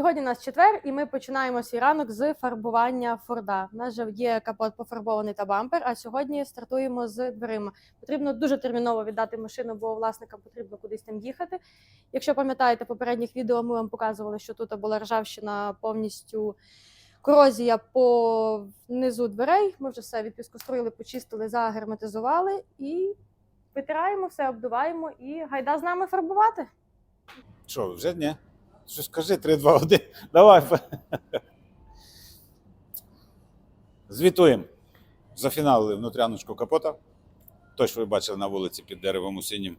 Сьогодні у нас четвер, і ми починаємо свій ранок з фарбування Форда. У нас вже є капот пофарбований та бампер. А сьогодні стартуємо з дверима. Потрібно дуже терміново віддати машину, бо власникам потрібно кудись там їхати. Якщо пам'ятаєте, попередніх відео ми вам показували, що тут була ржавщина повністю. Корозія по низу дверей. Ми вже все відпіскоструїли, почистили, загерметизували і витираємо все, обдуваємо і гайда з нами фарбувати. Що, вже ні? Що скажи 3, 2, 1. Давай. Звітуємо. Зафіналили внутряночку капота. Той, що ви бачили на вулиці під деревом у синім,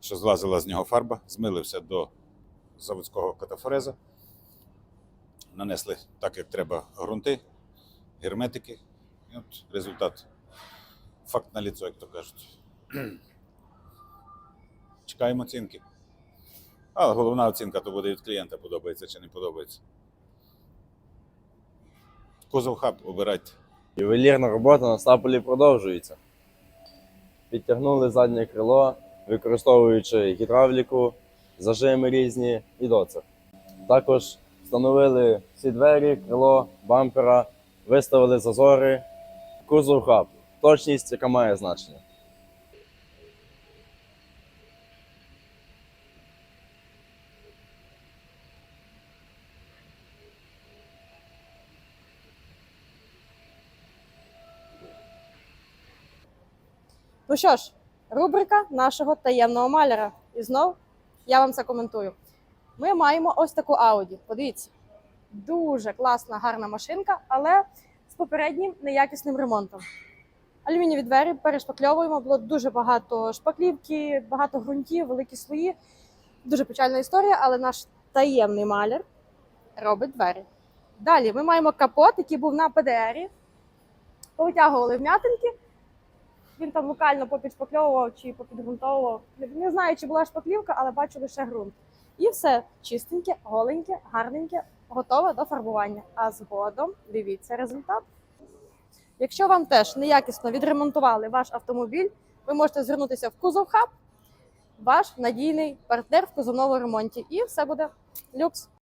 що злазила з нього фарба, змили все до заводського катафореза. Нанесли так, як треба, ґрунти, герметики. І от результат. Факт на ліцо, як то кажуть. Чекаємо оцінки. Але головна оцінка то буде від клієнта, подобається чи не подобається. Кузов хаб обирайте. Ювелірна робота на стаполі продовжується. Підтягнули заднє крило, використовуючи гідравліку, зажими різні і доцер. Також встановили всі двері, крило, бампера, виставили зазори, кузов хаб. Точність, яка має значення. Ну що ж, рубрика нашого таємного маляра. І знов я вам це коментую. Ми маємо ось таку Audi. Подивіться, дуже класна, гарна машинка, але з попереднім неякісним ремонтом. Алюмінієві двері перешпакльовуємо, було дуже багато шпаклівки, багато ґрунтів, великі слої. Дуже печальна історія, але наш таємний маляр робить двері. Далі ми маємо капот, який був на ПДРі. Повитягували вм'ятинки, він там локально попідшпакльовував чи попідґрунтовував. Не, знаю, чи була шпаклівка, але бачу лише ґрунт. І все чистеньке, голеньке, гарненьке, готове до фарбування. А згодом дивіться результат. Якщо вам теж неякісно відремонтували ваш автомобіль, ви можете звернутися в кузов хаб, ваш надійний партнер в кузовному ремонті, і все буде люкс.